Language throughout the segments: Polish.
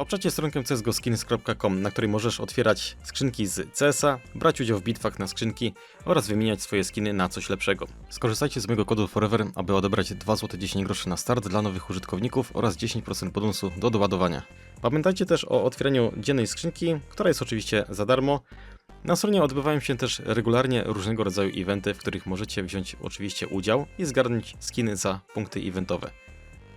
Obczacie stronkę csgoskins.com, na której możesz otwierać skrzynki z CS-a, brać udział w bitwach na skrzynki oraz wymieniać swoje skiny na coś lepszego. Skorzystajcie z mojego kodu FOREVER, aby odebrać 2 zł 10 groszy na start dla nowych użytkowników oraz 10% bonusu do doładowania. Pamiętajcie też o otwieraniu dziennej skrzynki, która jest oczywiście za darmo. Na stronie odbywają się też regularnie różnego rodzaju eventy, w których możecie wziąć oczywiście udział i zgarnąć skiny za punkty eventowe.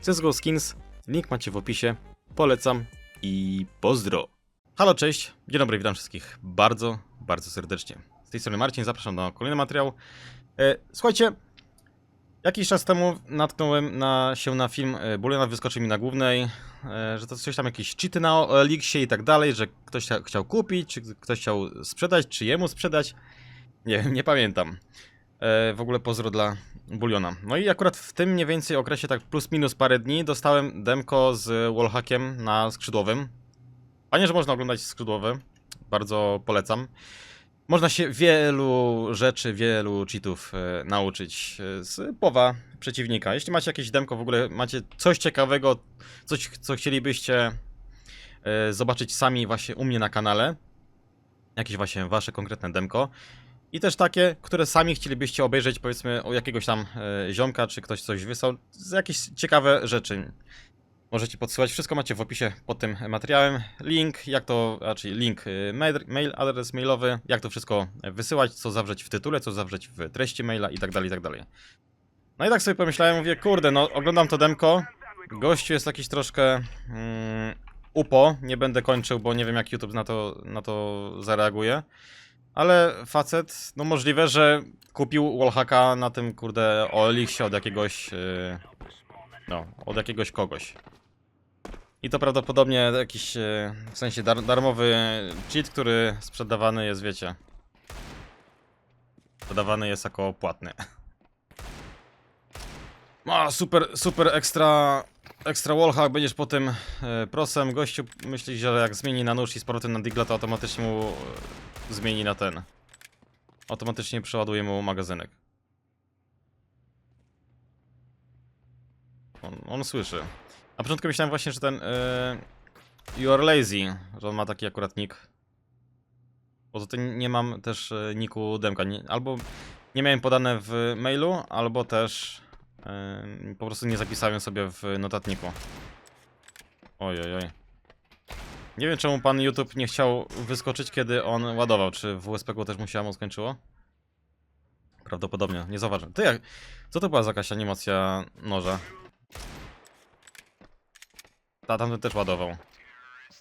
CSGO Skins, link macie w opisie, polecam i pozdro! Halo, cześć, dzień dobry, witam wszystkich bardzo, bardzo serdecznie. Z tej strony Marcin, zapraszam na kolejny materiał. E, słuchajcie, jakiś czas temu natknąłem na, się na film e, Buliona wyskoczył mi na głównej, e, że to coś tam jakieś cheaty na Elixie i tak dalej, że ktoś chcia- chciał kupić, czy ktoś chciał sprzedać, czy jemu sprzedać. Nie wiem, nie pamiętam. E, w ogóle pozdro dla Buliona. No i akurat w tym mniej więcej okresie, tak plus minus parę dni, dostałem demko z wallhackiem na skrzydłowym. Fajnie, że można oglądać skrzydłowy. Bardzo polecam. Można się wielu rzeczy, wielu cheatów e, nauczyć e, z powa przeciwnika. Jeśli macie jakieś demko, w ogóle macie coś ciekawego, coś, co chcielibyście zobaczyć sami właśnie u mnie na kanale, jakieś właśnie wasze konkretne demko, i też takie, które sami chcielibyście obejrzeć, powiedzmy, o jakiegoś tam e, ziomka, czy ktoś coś wysłał, jakieś ciekawe rzeczy. Możecie podsyłać, wszystko macie w opisie pod tym materiałem. Link, jak to, raczej link, y, mail, mail, adres mailowy, jak to wszystko wysyłać, co zawrzeć w tytule, co zawrzeć w treści maila i tak dalej, i tak dalej. No i tak sobie pomyślałem, mówię, kurde, no oglądam to demko, gościu jest jakiś troszkę mm, upo, nie będę kończył, bo nie wiem jak YouTube na to, na to zareaguje. Ale facet, no możliwe, że kupił wallhacka na tym, kurde, OLX-ie od jakiegoś, yy, no, od jakiegoś kogoś. I to prawdopodobnie jakiś, e, w sensie dar darmowy cheat, który sprzedawany jest, wiecie. Sprzedawany jest jako płatny. Ma super, super ekstra, ekstra wallhack, będziesz po tym e, prosem. Gościu myśli, że jak zmieni na nóż i z powrotem na digla, to automatycznie mu e, zmieni na ten. Automatycznie przeładuje mu magazynek. On, on słyszy. Na początku myślałem właśnie, że ten e, You are lazy, że on ma taki akurat nick. Poza tym nie mam też e, niku demka. Nie, albo nie miałem podane w mailu, albo też po prostu nie zapisałem sobie w notatniku. Oj, oj, oj. Nie wiem czemu pan YouTube nie chciał wyskoczyć, kiedy on ładował. Czy w USP też mu się skończyło? Prawdopodobnie, nie zauważyłem. Ty jak... Co to była za jakaś animacja noża? Ta, tamten też ładował.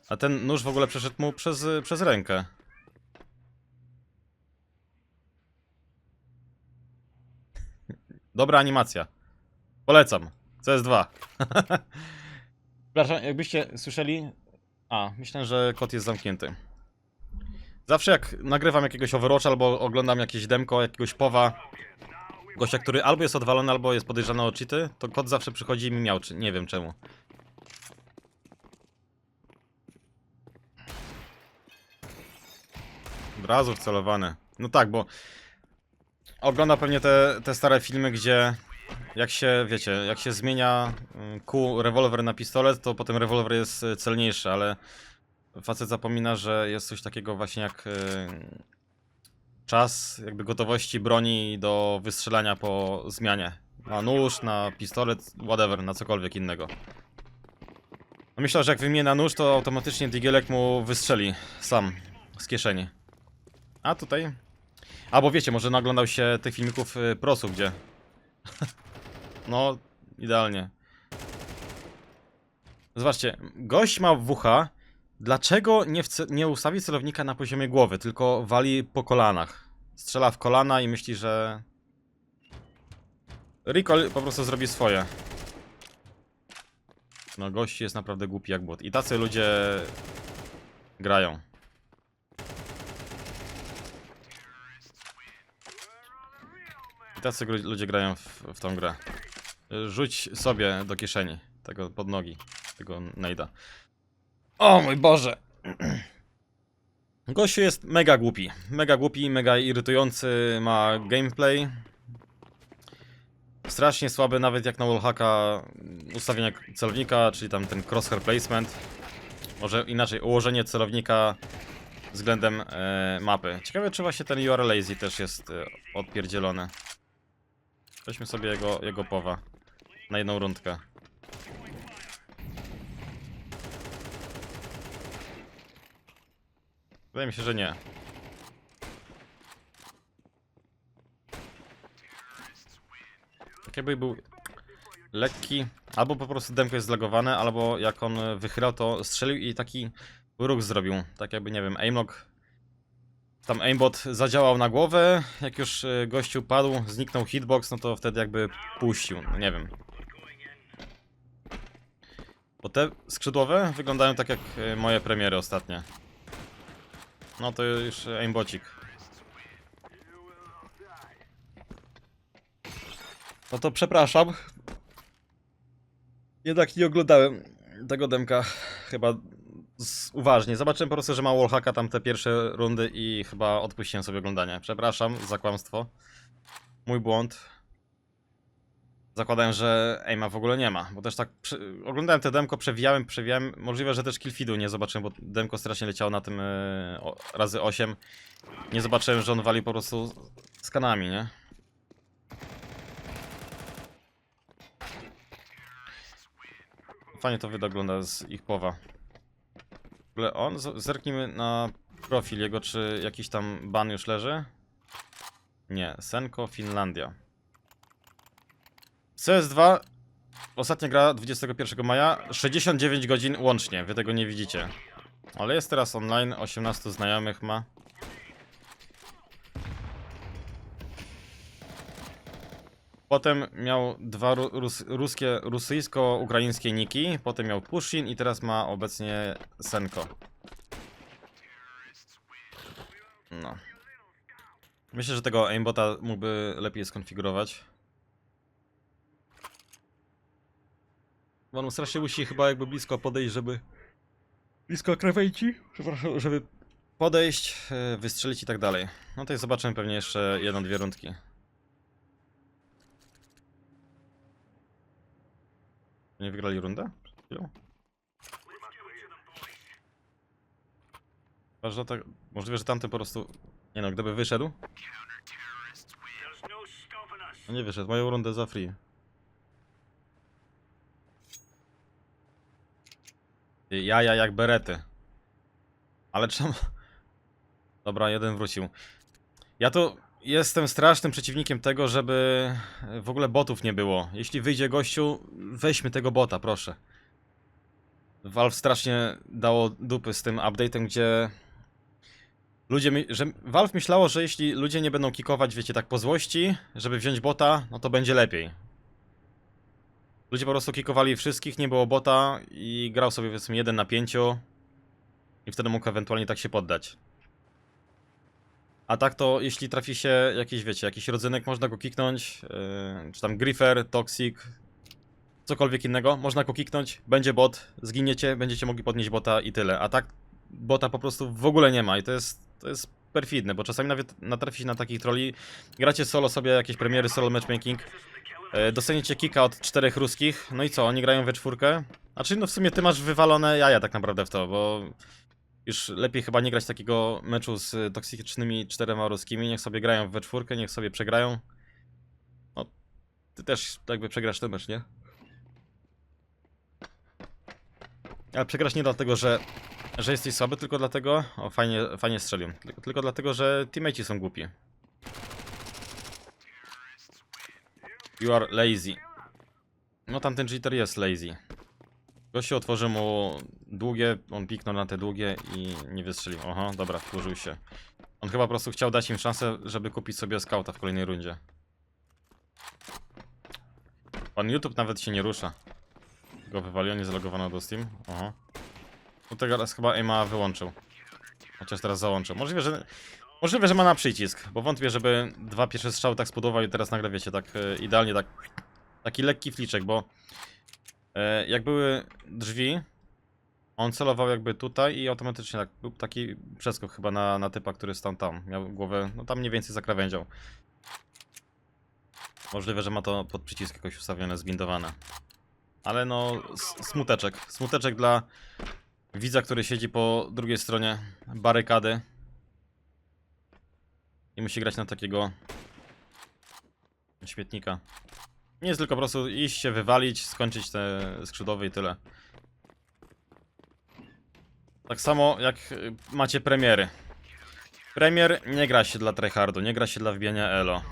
A ten nóż w ogóle przeszedł mu przez, przez rękę. Dobra animacja. Polecam. CS2. Przepraszam, jakbyście słyszeli... A, myślę, że kot jest zamknięty. Zawsze jak nagrywam jakiegoś Overwatcha albo oglądam jakieś demko, jakiegoś powa, gościa, który albo jest odwalony, albo jest podejrzany o cheaty, to kot zawsze przychodzi i mi miałczy. Nie wiem czemu. Od razu wcelowany. No tak, bo ogląda pewnie te, te stare filmy, gdzie jak się, wiecie, jak się zmienia mm, kół rewolwer na pistolet, to potem rewolwer jest y, celniejszy, ale facet zapomina, że jest coś takiego właśnie jak y, czas jakby gotowości broni do wystrzelania po zmianie. Na nóż, na pistolet, whatever, na cokolwiek innego. No myślę, że jak wymieni na nóż, to automatycznie digielek mu wystrzeli sam z kieszeni. A tutaj. Albo wiecie, może naglądał się tych filmików y, prosu, gdzie. no, idealnie. Zobaczcie, gość ma WH. Dlaczego nie, nie ustawi celownika na poziomie głowy, tylko wali po kolanach? Strzela w kolana i myśli, że. Recall po prostu zrobi swoje. No, gość jest naprawdę głupi jak błot. I tacy ludzie grają. I tacy ludzie grają w, w tą grę. Rzuć sobie do kieszeni tego pod nogi, tego najda. O mój Boże! Gościu jest mega głupi. Mega głupi, mega irytujący, ma gameplay. Strasznie słaby, nawet jak na wallhacka ustawienia celownika, czyli tam ten crosshair placement. Może inaczej, ułożenie celownika względem e, mapy. Ciekawe, czy właśnie ten You Are Lazy też jest e, odpierdzielony. Weźmy sobie jego, jego powa. Na jedną rundkę. Wydaje mi się, że nie. Tak jakby był lekki, albo po prostu demko jest zlagowane, albo jak on wychylał, to strzelił i taki ruch zrobił. Tak jakby, nie wiem, aimlock. Tam aimbot zadziałał na głowę, jak już e, gościu padł, zniknął hitbox, no to wtedy jakby puścił, no nie wiem. Bo te skrzydłowe wyglądają tak jak e, moje premiery ostatnie. No to już aimbocik. No to przepraszam. Jednak nie oglądałem tego demka chyba uważnie. Zobaczyłem po prostu, że ma wallhacka tam te pierwsze rundy i chyba odpuściłem sobie oglądanie. Przepraszam za kłamstwo. Mój błąd. Zakładałem, że aima w ogóle nie ma, bo też tak przy... oglądałem te demko, przewijałem, przewijałem. Możliwe, że też killfeedu nie zobaczyłem, bo demko strasznie leciało na tym e, o, razy 8. Nie zobaczyłem, że on wali po prostu z kanami, nie? Fajnie to wygląda z ich powa. W ogóle on, zerknijmy na profil jego, czy jakiś tam ban już leży? Nie, Senko Finlandia. CS2, ostatnia gra 21 maja, 69 godzin łącznie, wy tego nie widzicie. Ale jest teraz online, 18 znajomych ma. Potem miał dwa ru rus ruskie, rosyjsko-ukraińskie niki, potem miał Pushin i teraz ma obecnie Senko. No. Myślę, że tego aimbota mógłby lepiej skonfigurować. Bo on strasznie musi chyba jakby blisko podejść, żeby... Blisko krawędzi? Przepraszam, żeby podejść, e, wystrzelić i tak dalej. No to i zobaczymy pewnie jeszcze jedną, dwie rundki. Nie wygrali rundę? Przed chwilą? Że tak, możliwe, że tamten po prostu... Nie no, gdyby wyszedł... No nie wyszedł, mają rundę za free. Jaja jak berety. Ale czemu... Dobra, jeden wrócił. Ja to jestem strasznym przeciwnikiem tego, żeby w ogóle botów nie było. Jeśli wyjdzie gościu, weźmy tego bota, proszę. Valve strasznie dało dupy z tym update'em, gdzie ludzie, że Valve myślało, że jeśli ludzie nie będą kikować, wiecie, tak po złości, żeby wziąć bota, no to będzie lepiej. Ludzie po prostu kikowali wszystkich, nie było bota i grał sobie powiedzmy 1 na 5 i wtedy mógł ewentualnie tak się poddać. A tak to, jeśli trafi się jakiś, wiecie, jakiś rodzynek, można go kiknąć, yy, czy tam Griffer, Toxic, cokolwiek innego, można go kiknąć, będzie bot, zginiecie, będziecie mogli podnieść bota i tyle. A tak bota po prostu w ogóle nie ma i to jest, to jest perfidne, bo czasami nawet natrafi się na takich troli, gracie solo sobie jakieś premiery, solo matchmaking, yy, dostaniecie kika od czterech ruskich, no i co, oni grają we czwórkę? Znaczy, no w sumie ty masz wywalone jaja tak naprawdę w to, bo już lepiej chyba nie grać takiego meczu z toksycznymi czterema ruskimi. Niech sobie grają we czwórkę, niech sobie przegrają. No, ty też jakby przegrasz ten mecz, nie? Ale przegrasz nie dlatego, że, że jesteś słaby, tylko dlatego... O, fajnie, fajnie strzelił. Tylko, tylko dlatego, że teammate'i są głupi. You are lazy. No tamten cheater jest lazy. Gościu otworzy mu długie, on piknął na te długie i nie wystrzelił. Oho, dobra, wkurzył się. On chyba po prostu chciał dać im szansę, żeby kupić sobie skauta w kolejnej rundzie. Pan YouTube nawet się nie rusza. Go wywaliło, nie zalogowano do Steam. Oho. No teraz chyba Ema wyłączył. Chociaż teraz załączył. Możliwe, że... Możliwe, że ma na przycisk, bo wątpię, żeby dwa pierwsze strzały tak spodobały i teraz nagle wiecie, tak e, idealnie, tak... Taki lekki fliczek, bo... E, jak były drzwi, on celował jakby tutaj i automatycznie tak, był taki przeskok chyba na, na typa, który stał tam. Miał głowę, no tam mniej więcej za krawędzią. Możliwe, że ma to pod przycisk jakoś ustawione, zbindowane. Ale no, smuteczek. Smuteczek dla widza, który siedzi po drugiej stronie barykady i musi grać na takiego śmietnika. Nie jest tylko po prostu iść się wywalić, skończyć te skrzydłowe i tyle. Tak samo jak y, macie premiery. Premier nie gra się dla tryhardu, nie gra się dla wbijania elo,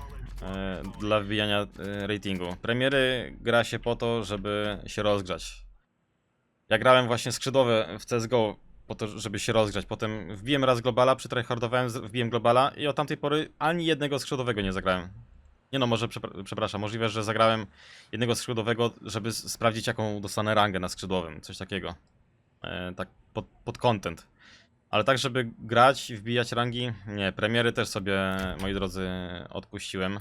e, dla wbijania e, ratingu. Premiery gra się po to, żeby się rozgrzać. Ja grałem właśnie skrzydłowe w CSGO po to, żeby się rozgrzać. Potem wbiłem raz globala, przytryhardowałem, wbiłem globala i od tamtej pory ani jednego skrzydłowego nie zagrałem. Nie no, może przepra- przepraszam, możliwe, że zagrałem jednego skrzydłowego, żeby sprawdzić jaką dostanę rangę na skrzydłowym, coś takiego. E, tak pod, pod content. Ale tak, żeby grać i wbijać rangi, nie, premiery też sobie, moi drodzy, odpuściłem.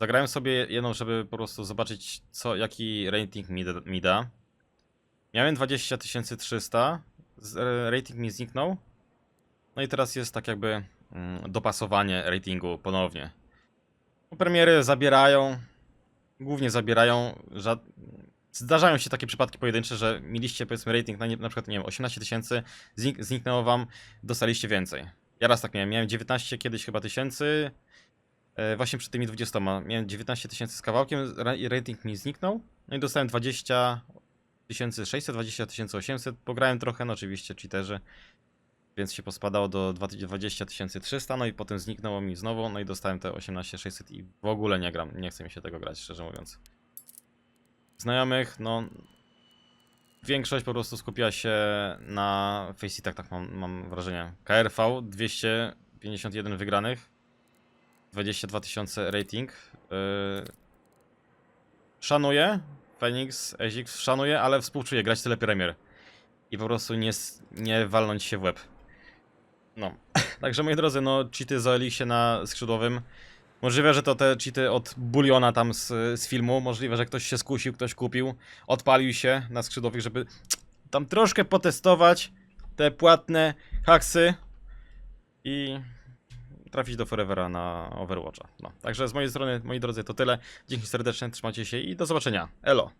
Zagrałem sobie jedną, żeby po prostu zobaczyć, co, jaki rating mi, mi da. Miałem 20 300, z- e, rating mi zniknął. No i teraz jest tak jakby mm, dopasowanie ratingu ponownie. No, Premiery zabierają, głównie zabierają, żad... zdarzają się takie przypadki pojedyncze, że mieliście powiedzmy rating na, na przykład, nie wiem, 18 tysięcy, znik zniknęło wam, dostaliście więcej. Ja raz tak miałem, miałem 19 kiedyś chyba tysięcy, e, właśnie przed tymi 20, miałem 19 tysięcy z kawałkiem rating mi zniknął, no i dostałem 20 600, 20 800, pograłem trochę, no oczywiście cheaterzy, więc się pospadało do 20 300, no i potem zniknęło mi znowu, no i dostałem te 18 600 i w ogóle nie gram, nie chce mi się tego grać, szczerze mówiąc. Znajomych, no większość po prostu skupiła się na Faceitach, tak mam, mam wrażenie. KRV 251 wygranych, 22 tysiące rating. Yy... Szanuję, Phoenix, Ezix szanuję, ale współczuję grać tyle premier. I po prostu nie, nie walnąć się w łeb. No. Także moi drodzy, no cheaty zajęli się na skrzydłowym. Możliwe, że to te cheaty od buliona tam z, z filmu. Możliwe, że ktoś się skusił, ktoś kupił, odpalił się na skrzydłowych, żeby tam troszkę potestować te płatne haksy i trafić do Forevera na Overwatcha. No, także z mojej strony, moi drodzy, to tyle. Dzięki serdecznie, trzymajcie się i do zobaczenia. Elo.